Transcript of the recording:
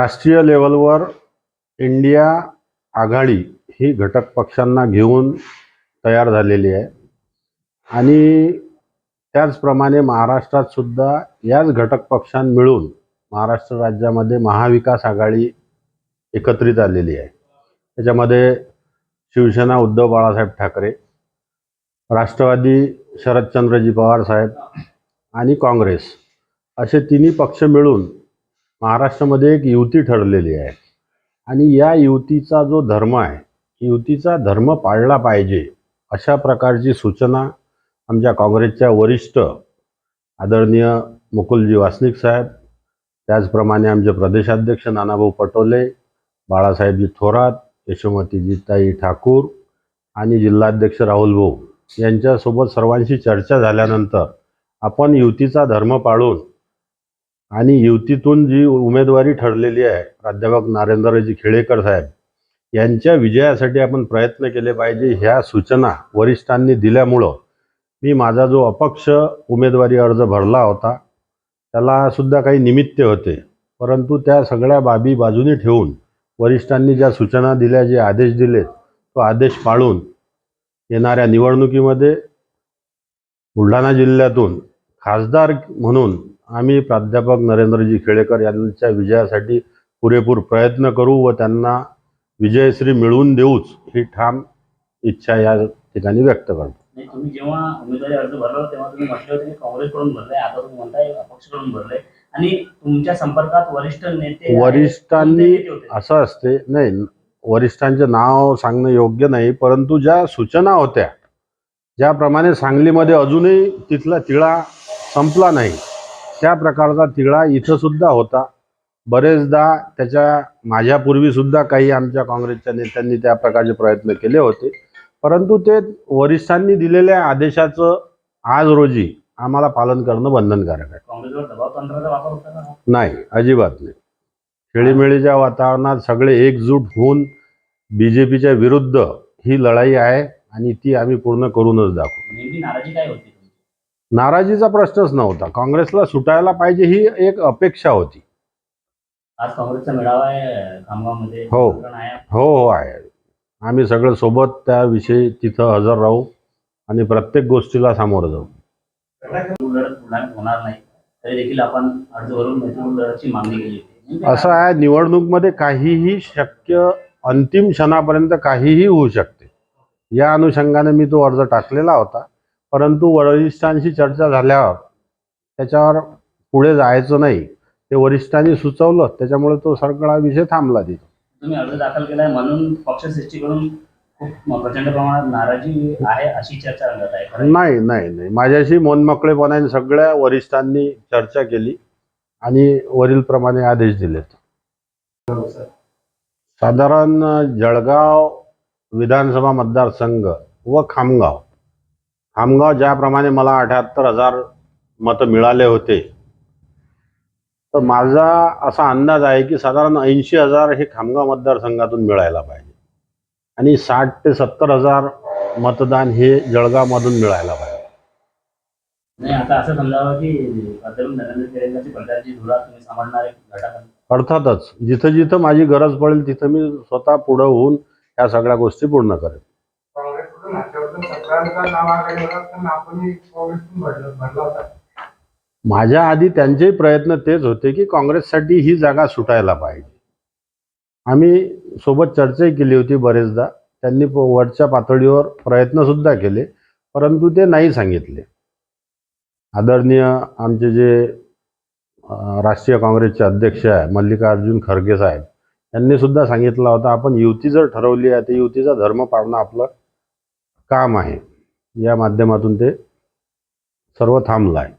राष्ट्रीय लेवलवर इंडिया आघाडी ही घटक पक्षांना घेऊन तयार झालेली आहे. आणि त्याचप्रमाणे महाराष्ट्रात सुद्धा याच घटक पक्षां मिळून महाराष्ट्र राज्यामध्ये महाविकास आघाडी एकत्रित आलेली आहे. त्याच्यामध्ये शिवसेना उद्धव बाळासाहेब ठाकरे राष्ट्रवादी शरदचंद्रजी पवार साहेब आणि काँग्रेस असे तिन्ही पक्ष मिळून महाराष्ट्रामध्ये एक युती ठरलेली आहे. आणि या युतीचा जो धर्म आहे युतीचा धर्म पाळला पाहिजे अशा प्रकारची सूचना आमच्या काँग्रेसच्या वरिष्ठ आदरणीय मुकुलजी वासनिक साहेब त्याचप्रमाणे आमचे प्रदेशाध्यक्ष नानाभाऊ पटोले बाळासाहेबजी थोरात यशोमतीजीताई ठाकूर आणि जिल्हाध्यक्ष राहुल भाऊ यांच्यासोबत सर्वांशी चर्चा झाल्यानंतर आपण युतीचा धर्म पाळून आणि युतीतून जी उमेदवारी ठरलेली आहे प्राध्यापक नारेंद्रजी खेडेकर साहेब यांच्या विजयासाठी आपण प्रयत्न केले पाहिजे. ह्या सूचना वरिष्ठांनी दिल्यामुळं मी माझा जो अपक्ष उमेदवारी अर्ज भरला होता त्याला सुद्धा काही निमित्त होते. परंतु त्या सगळ्या बाबी बाजूनी ठेवून वरिष्ठांनी ज्या सूचना दिल्या जे आदेश दिले तो आदेश पाळून येणाऱ्या निवडणुकीमध्ये बुलढाणा जिल्ह्यातून खासदार म्हणून आम्ही प्राध्यापक नरेंद्रजी खेडेकर यांच्या विजयासाठी पुरेपूर प्रयत्न करू व त्यांना विजयश्री मिळवून देऊच ही ठाम इच्छा या ठिकाणी व्यक्त करतो नाही तुम्ही जेव्हा उमेदवारी अर्ज भरला तेव्हा तुम्ही म्हटले होते की काँग्रेसकडून आता तुम्ही म्हणताय अपक्षकडून आणि तुमच्या संपर्कात वरिष्ठ नेते. वरिष्ठांनी? असं असते नाही वरिष्ठांचे नाव सांगणं योग्य नाही परंतु ज्या सूचना होत्या ज्याप्रमाणे सांगलीमध्ये अजूनही तिथला तिळा संपला नाही. त्या प्रकारचा तिळा इथं सुद्धा होता. बरेचदा त्याच्या माझ्यापूर्वी सुद्धा काही आमच्या काँग्रेसच्या नेत्यांनी त्या प्रकारचे प्रयत्न केले होते. परंतु ते वरिष्ठांनी दिलेल्या आदेशाचं आज रोजी आम्हाला पालन करणं बंधनकारक आहे. नाही अजिबात नाही. खेळीमेळीच्या वातावरणात सगळे एकजूट होऊन बी जे पीच्या विरुद्ध ही लढाई आहे आणि ती आम्ही पूर्ण करूनच दाखवू. नाराजी काय होती? नाराजीचा प्रश्नच नव्हता. काँग्रेसला सुटायला पाहिजे ही एक अपेक्षा होती. आज काँग्रेसचा मेळावा आहे खामगावमध्ये. हो. प्रकरण आहे. हो हो आहे. आम्ही सगळे सोबत त्याविषयी तिथं हजर राहू आणि प्रत्येक गोष्टीला सामोरं जाऊ. मैत्रीपूर्ण लढत बुलढाण्यात होणार नाही. तरी देखील आपण अर्ज भरून मैत्रीपूर्ण लढतची मागणी केली होती. नेमकी असं आहे निवडणूकमध्ये काहीही शक्य अंतिम क्षणापर्यंत काहीही होऊ शकते. या अनुषंगाने मी तो अर्ज टाकलेला होता. परंतु वरिष्ठांशी चर्चा झाल्यावर त्याच्यावर पुढे जायचं नाही. ते वरिष्ठांनी सुचवलं. त्याच्यामुळे तो सगळा विषय थांबला तिथं. तुम्ही अर्ज दाखल केलाय म्हणून पक्षश्रेष्ठीकडून खूप प्रचंड प्रमाणात नाराजी आहे अशी चर्चा रंगत आहे खरं आहे? नाही नाही नाही. माझ्याशी मनमोकळेपणाने सगळ्या वरिष्ठांनी चर्चा केली आणि वरीलप्रमाणे आदेश दिलेत. साधारण जळगाव विधानसभा मतदारसंघ व खामगाव खामगाव ज्याप्रमाणे मला अठ्याहत्तर हजार मतं मिळाले होते. तर माझा असा अंदाज आहे की साधारण ऐंशी हजार हे खामगाव मतदारसंघातून मिळायला पाहिजे. आणि साठ ते सत्तर हजार मतदान हे जळगावमधून मिळायला पाहिजे. अर्थातच जिथं जिथं माझी गरज पडेल तिथं मी स्वतः पुढं होऊन ह्या सगळ्या गोष्टी पूर्ण करेन. काँग्रेसकडून नाव असताना भरला भरला होता. माझ्या आधी त्यांचेही प्रयत्न तेच होते की काँग्रेससाठी ही जागा सुटायला पाहिजे. आम्ही सोबत चर्चाही केली होती बरेचदा. त्यांनी वरच्या पातळीवर प्रयत्नसुद्धा केले परंतु ते नाही सांगितले. आदरणीय आमचे जे राष्ट्रीय काँग्रेसचे अध्यक्ष आहे मल्लिकार्जुन खरगे साहेब त्यांनी सुद्धा सांगितलं होतं आपण युती जर ठरवली आहे तर युतीचा धर्म पाळणं आपलं काम आहे. या माध्यमातून ते सर्व थांबलं आहे